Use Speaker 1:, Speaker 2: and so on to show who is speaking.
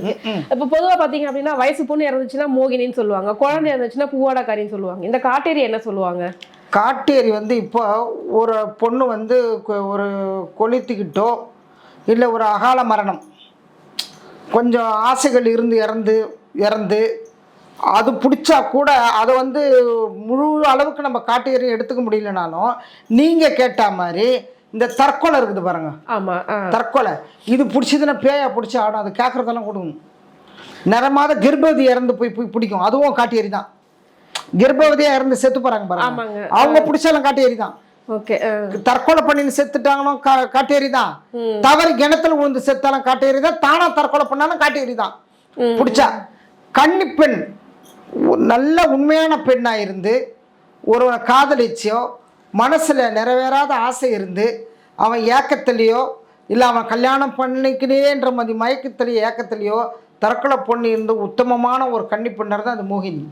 Speaker 1: இப்ப பொதுவா பாத்தீங்க அப்படின்னா வயசு பொண்ணு இறந்துச்சுன்னா மோகினின்னு சொல்லுவாங்க. குழந்தை இறந்துச்சுன்னா பூவாடக்காரின்னு சொல்லுவாங்க. இந்த காட்டேரி என்ன சொல்லுவாங்க?
Speaker 2: காட்டேரி வந்து இப்போ ஒரு பொண்ணு வந்து ஒரு கொளுத்திக்கிட்டோ இல்லை ஒரு அகால மரணம். கொஞ்சம் ஆசைகள் இருந்து இறந்து இறந்து அது பிடிச்சா கூட அதை வந்து முழு அளவுக்கு நம்ம காட்டேரி எடுத்துக்க முடியலனாலும் நீங்கள் கேட்ட மாதிரி இந்த தற்கொலை இருக்குது பாருங்க.
Speaker 1: ஆமா.
Speaker 2: தற்கொலை. இது பிடிச்சதுன்னா பேயா பிடிச்சி ஆடும். அது கேட்குறதெல்லாம் கொடுக்கும் நிறமாத கர்ப்பவதி இறந்து போய் போய் பிடிக்கும். அதுவும் காட்டேரி தான். கர்ப்பவதியா இறந்து செத்து போறாங்க பாருங்க. அவங்க பிடிச்சாலும் காட்டேரி தான்.
Speaker 1: ஓகே
Speaker 2: தற்கொலை பண்ணி செத்துட்டாங்களும் காட்டேரி தான். தவறி கிணத்துல விழுந்து செத்தாலும் காட்டேரி தான். தானா தற்கொலை பண்ணாலும் காட்டேரி தான். பிடிச்சா. கன்னி பெண். நல்ல உண்மையான பெண்ணா இருந்து ஒருவனை காதலிச்சோ மனசுல நிறைவேறாத ஆசை இருந்து அவன் ஏக்கத்துலேயோ இல்லை அவன் கல்யாணம் பண்ணிக்கினேன்ற மாதிரி மயக்கத்திலேயோ ஏக்கத்துலேயோ தற்கொலை பொண்ணு இருந்து உத்தமமான ஒரு கன்னி பெண்ணாக தான் அது மோகினி.